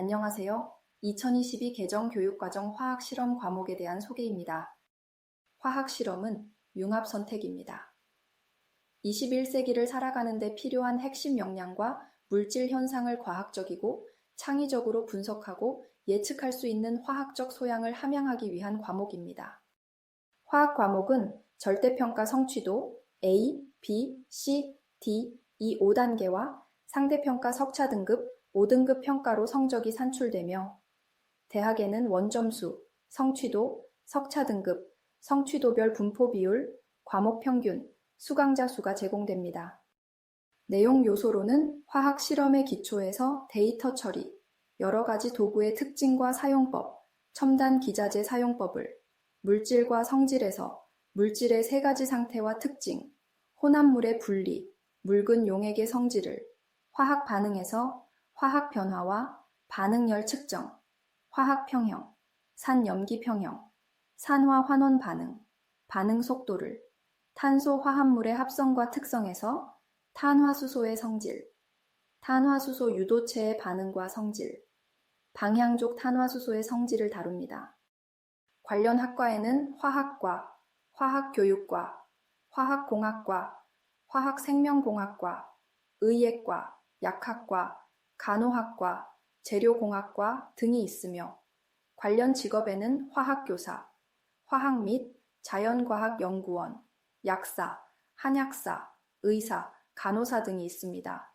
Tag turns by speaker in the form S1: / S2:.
S1: 안녕하세요. 2022 개정 교육과정 화학 실험 과목에 대한 소개입니다. 화학 실험은 융합 선택입니다. 21세기를 살아가는 데 필요한 핵심 역량과 물질 현상을 과학적이고 창의적으로 분석하고 예측할 수 있는 화학적 소양을 함양하기 위한 과목입니다. 화학 과목은 절대평가 성취도 A, B, C, D 이 5단계와 상대평가 석차 등급 5등급 평가로 성적이 산출되며 대학에는 원점수, 성취도, 석차 등급, 성취도별 분포 비율, 과목 평균, 수강자 수가 제공됩니다. 내용 요소로는 화학 실험의 기초에서 데이터 처리, 여러 가지 도구의 특징과 사용법, 첨단 기자재 사용법을, 물질과 성질에서 물질의 세 가지 상태와 특징, 혼합물의 분리, 묽은 용액의 성질을, 화학 반응에서 화학 변화와 반응열 측정, 화학 평형, 산 염기 평형, 산화 환원 반응, 반응 속도를, 탄소 화합물의 합성과 특성에서 탄화수소의 성질, 탄화수소 유도체의 반응과 성질, 방향족 탄화수소의 성질을 다룹니다. 관련 학과에는 화학과, 화학교육과, 화학공학과, 화학생명공학과, 의예과, 약학과, 간호학과, 재료공학과 등이 있으며 관련 직업에는 화학교사, 화학 및 자연과학연구원, 약사, 한약사, 의사, 간호사 등이 있습니다.